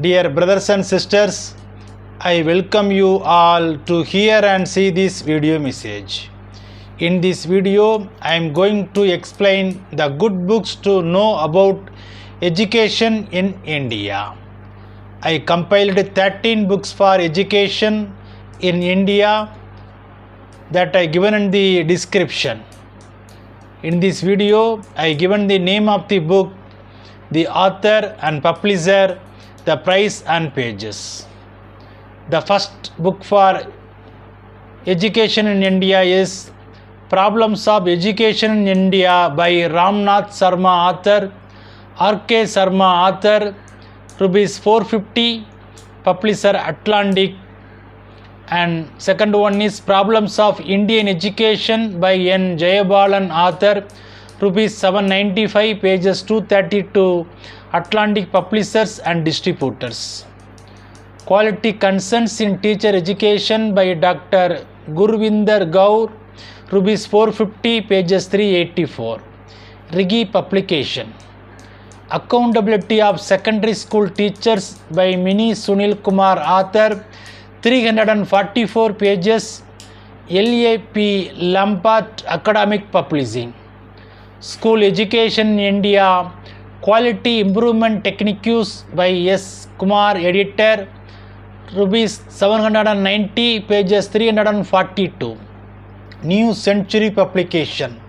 Dear brothers and sisters, I welcome you all to hear and see this video message. In this video, I am going to explain the good books to know about education in India. I compiled 13 books for education in India that I given in the description. In this video, I given the name of the book, the author and publisher, the price and pages. The first book for education in India is Problems of Education in India by Ramnath Sarma author, R.K. Sarma author, rupees 450, publisher Atlantic and second one is problems of indian education by n jayabalan author rupees 795 pages 232 atlantic publishers and distributors. Quality concerns in teacher education by dr gurvinder gaur rupees 450 pages 384 rigi publication. Accountability of secondary school teachers by mini sunil kumar author 344 pages. LAP Lampart Academic Publishing School Education in India Quality Improvement Techniques by S. Kumar Editor rupees 790 pages 342 New Century Publication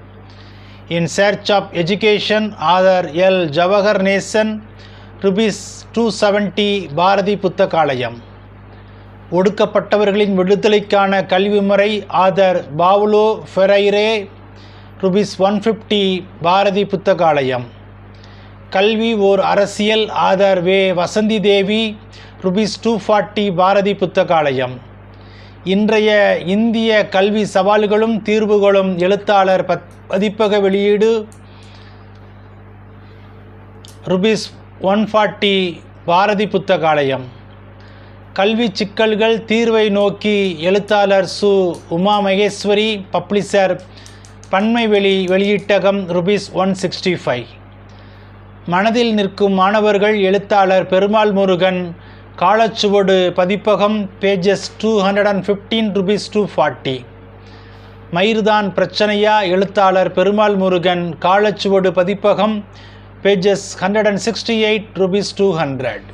In Search of Education author L. Javahar Nason rupees 270 Bharathi Puthakalayam ஒடுக்கப்பட்டவர்களின் விடுதலைக்கான கல்வி முறை author Paulo Freire rupees one fifty Bharathi Puthakalayam. கல்வி ஓர் அரசியல் author வே Vasanthi Devi rupees two forty Bharathi Puthakalayam. இன்றைய இந்திய கல்வி சவால்களும் தீர்வுகளும் எழுத்தாளர் பத் பதிப்பக வெளியீடு rupees one forty Bharathi Puthakalayam. கல்வி சிக்கல்கள் தீர்வை நோக்கி எழுத்தாளர் சு. உமா மகேஸ்வரி பப்ளிஷர் பன்மை வெளி வெளியீட்டகம் ருபீஸ் ஒன் சிக்ஸ்டி ஃபைவ் மனதில் நிற்கும் மாணவர்கள் எழுத்தாளர் Perumal Murugan Kalachuvadu Pathippagam pages two hundred and fifteen rupees two forty மயிர்தான் பிரச்சனையா எழுத்தாளர் Perumal Murugan Kalachuvadu Pathippagam pages hundred and sixty eight rupees two hundred